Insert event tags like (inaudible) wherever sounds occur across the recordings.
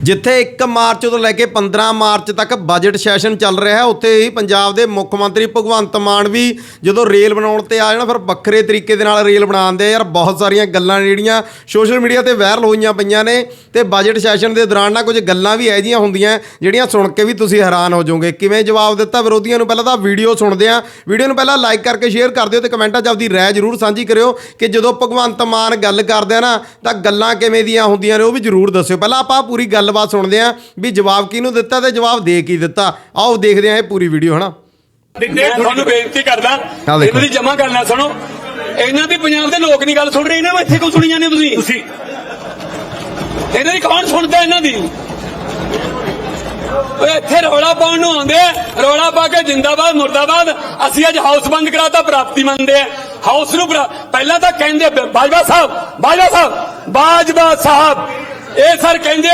ਜਿੱਥੇ 1 ਮਾਰਚ ਤੋਂ ਲੈ ਕੇ 15 ਮਾਰਚ ਤੱਕ ਬਜਟ ਸੈਸ਼ਨ ਚੱਲ ਰਿਹਾ ਹੈ, ਉੱਥੇ ਹੀ ਪੰਜਾਬ ਦੇ ਮੁੱਖ ਮੰਤਰੀ ਭਗਵੰਤ ਮਾਨ ਵੀ ਜਦੋਂ ਰੇਲ ਬਣਾਉਣ ਤੇ ਆ ਜਾਣਾ, ਫਿਰ ਵੱਖਰੇ ਤਰੀਕੇ ਦੇ ਨਾਲ ਰੇਲ ਬਣਾਉਂਦੇ ਯਾਰ, ਬਹੁਤ ਸਾਰੀਆਂ ਗੱਲਾਂ ਜਿਹੜੀਆਂ ਸੋਸ਼ਲ ਮੀਡੀਆ ਤੇ ਵਾਇਰਲ ਹੋਈਆਂ ਪਈਆਂ ਨੇ ਤੇ ਬਜਟ ਸੈਸ਼ਨ ਦੇ ਦੌਰਾਨ ਨਾ ਕੁਝ ਗੱਲਾਂ ਵੀ ਇਹੋ ਜਿਹੀਆਂ ਹੁੰਦੀਆਂ, ਜਿਹੜੀਆਂ ਸੁਣ ਕੇ ਵੀ ਤੁਸੀਂ ਹੈਰਾਨ ਹੋ ਜਾਓਗੇ। ਕਿਵੇਂ ਜਵਾਬ ਦਿੱਤਾ ਵਿਰੋਧੀਆਂ ਨੂੰ? ਪਹਿਲਾਂ ਤਾਂ ਵੀਡੀਓ ਸੁਣਦੇ ਆ। ਵੀਡੀਓ ਨੂੰ ਪਹਿਲਾਂ ਲਾਈਕ ਕਰਕੇ ਸ਼ੇਅਰ ਕਰ ਦਿਓ ਤੇ ਕਮੈਂਟਾਂ 'ਚ ਆਪਦੀ ਰਾਏ ਜ਼ਰੂਰ ਸਾਂਝੀ ਕਰਿਓ ਕਿ ਜਦੋਂ ਭਗਵੰਤ ਮਾਨ ਗੱਲ ਕਰਦੇ ਆ ਨਾ, ਤਾਂ ਗੱਲਾਂ ਕਿਵੇਂ ਦੀਆਂ ਹੁੰਦੀਆਂ ਨੇ ਉਹ ਵੀ ਜ਼ਰੂਰ ਦੱਸਿਓ। ਪਹਿਲਾਂ ਆਪਾਂ ਪੂਰੀ ਗੱਲ ਗੱਲਬਾਤ ਸੁਣਦੇ ਆ ਵੀ ਜਵਾਬ ਕਿਹਨੂੰ ਦਿੱਤਾ ਤੇ ਜਵਾਬ ਦੇ ਕੀ ਦਿੱਤਾ। ਆਓ ਦੇਖਦੇ ਆ ਇਹ ਪੂਰੀ ਵੀਡੀਓ ਹਨਾ? ਤੁਹਾਨੂੰ ਬੇਨਤੀ ਕਰਦਾ। ਇਹਨਾਂ ਦੀ ਜਮਾ ਕਰਨਾ ਸੁਣੋ। ਇਹਨਾਂ ਦੀ ਪੰਜਾਬ ਦੇ ਲੋਕ ਨਹੀਂ ਗੱਲ ਸੁਣ ਰਹੇ ਇਹਨਾਂ ਨੂੰ ਇੱਥੇ ਕਿਉਂ ਸੁਣੀ ਜਾਂਦੇ ਹੋ ਤੁਸੀਂ? ਤੁਸੀਂ। ਇਹਨਾਂ ਦੀ ਕੌਣ ਸੁਣਦਾ ਇਹਨਾਂ ਦੀ? ਓਏ ਇੱਥੇ ਰੌਲਾ ਪਾਉਣ ਨੂੰ ਆਉਂਦੇ ਆ ਰੌਲਾ ਪਾ ਕੇ ਜਿੰਦਾਬਾਦ ਮੁਰਦਾਬਾਦ। ਅਸੀਂ ਅੱਜ ਹਾਊਸ ਬੰਦ ਕਰਾਤਾ ਪ੍ਰਾਪਤੀ ਮੰਨਦੇ ਆ। ਹਾਊਸ ਨੂੰ ਪਹਿਲਾਂ ਤਾਂ ਕਹਿੰਦੇ ਬਾਜਵਾ ਸਾਹਿਬ ਬਾਜਵਾ ਸਾਹਿਬ ਬਾਜਵਾ ਸਾਹਿਬ। ਇਹ ਸਰ ਕਹਿੰਦੇ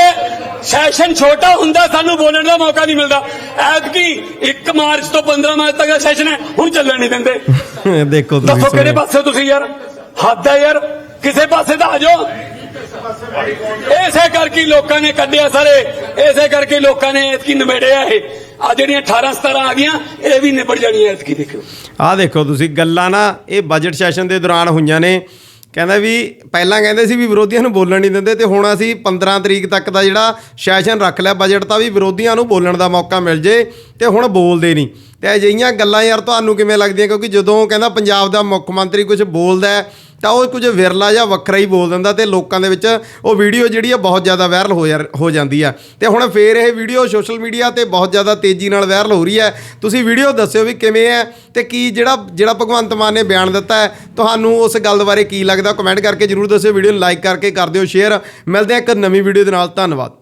ਸੈਸ਼ਨ ਛੋਟਾ ਹੁੰਦਾ ਸਾਨੂੰ ਬੋਲਣ ਦਾ ਮੌਕਾ ਨਹੀਂ ਮਿਲਦਾ। ਐਤਕੀ 1 ਮਾਰਚ ਤੋਂ 15 ਮਾਰਚ ਤੱਕ ਦਾ ਸੈਸ਼ਨ ਹੈ ਹੁਣ ਚੱਲਣ ਨਹੀਂ ਦਿੰਦੇ। (laughs) ਦੇਖੋ ਤੁਸੀਂ ਦੱਸੋ ਕਿਹੜੇ। ਪਾਸੇ ਤੁਸੀਂ ਯਾਰ? ਹੱਦ ਹੈ ਯਾਰ। ਕਿਸੇ ਪਾਸੇ ਤਾਂ ਆ ਜਾਓ। ਇਸੇ ਕਰਕੇ ਲੋਕਾਂ ਨੇ ਕੱਢਿਆ ਸਾਰੇ। ਇਸੇ ਕਰਕੇ ਲੋਕਾਂ ਨੇ ਐਤਕੀ ਨਿਬੇੜਿਆ ਇਹ। ਆ ਜਿਹੜੀਆਂ 18 17 ਆ ਗਈਆਂ ਇਹ ਵੀ ਨਿਬੜ ਜਾਣੀਆਂ ਐਤਕੀ ਦੇਖਿਓ। ਆਹ ਦੇਖੋ ਤੁਸੀਂ ਗੱਲਾਂ ਨਾ ਇਹ ਬਜਟ ਸੈਸ਼ਨ ਦੇ ਦੌਰਾਨ ਹੋਈਆਂ ਨੇ। ਕਹਿੰਦਾ ਵੀ ਪਹਿਲਾਂ ਕਹਿੰਦੇ ਸੀ ਵੀ ਵਿਰੋਧੀਆਂ ਨੂੰ ਬੋਲਣ ਨਹੀਂ ਦਿੰਦੇ ਤੇ ਹੁਣ ਅਸੀਂ 15 ਤਰੀਕ ਤੱਕ ਦਾ ਜਿਹੜਾ ਸੈਸ਼ਨ ਰੱਖ ਲਿਆ ਬਜਟ ਤਾਂ ਵੀ ਵਿਰੋਧੀਆਂ ਨੂੰ ਬੋਲਣ ਦਾ ਮੌਕਾ ਮਿਲ ਜੇ ਤੇ ਹੁਣ ਬੋਲਦੇ ਨਹੀਂ। ਤੇ ਅਜਿਹੀਆਂ ਗੱਲਾਂ ਯਾਰ ਤੁਹਾਨੂੰ ਕਿਵੇਂ ਲੱਗਦੀਆਂ? ਕਿਉਂਕਿ ਜਦੋਂ ਕਹਿੰਦਾ ਪੰਜਾਬ ਦਾ ਮੁੱਖ ਮੰਤਰੀ ਕੁਝ ਬੋਲਦਾ ਹੈ ਤਾਂ ਉਹ ਕੁਝ ਵਿਰਲਾ ਜਾਂ ਵੱਖਰਾ ਹੀ ਬੋਲ ਦਿੰਦਾ ਤੇ ਲੋਕਾਂ ਦੇ ਵਿੱਚ ਉਹ ਵੀਡੀਓ ਜਿਹੜੀ ਆ ਬਹੁਤ ਜ਼ਿਆਦਾ ਵਾਇਰਲ ਹੋ ਜਾ- ਹੋ ਜਾਂਦੀ ਆ। ਤੇ ਹੁਣ ਫੇਰ ਇਹ ਵੀਡੀਓ ਸੋਸ਼ਲ ਮੀਡੀਆ ਤੇ ਬਹੁਤ ਜ਼ਿਆਦਾ ਤੇਜ਼ੀ ਨਾਲ ਵਾਇਰਲ ਹੋ ਰਹੀ ਹੈ ਤੁਸੀਂ ਵੀਡੀਓ ਦੱਸਿਓ ਵੀ ਕਿਵੇਂ ਹੈ ਤੇ ਕੀ ਜਿਹੜਾ ਜਿਹੜਾ ਭਗਵੰਤ ਮਾਨ ਨੇ ਬਿਆਨ ਦਿੱਤਾ ਹੈ, ਤੁਹਾਨੂੰ ਉਸ ਗੱਲ ਬਾਰੇ ਕੀ ਲੱਗਦਾ? ਕਮੈਂਟ ਕਰਕੇ ਜਰੂਰ ਦੱਸਿਓ, ਵੀਡੀਓ ਨੂੰ ਲਾਈਕ ਕਰਕੇ ਕਰ ਦਿਓ ਸ਼ੇਅਰ ਮਿਲਦੇ ਆ ਇੱਕ ਨਵੀਂ ਵੀਡੀਓ ਦੇ ਨਾਲ। ਧੰਨਵਾਦ।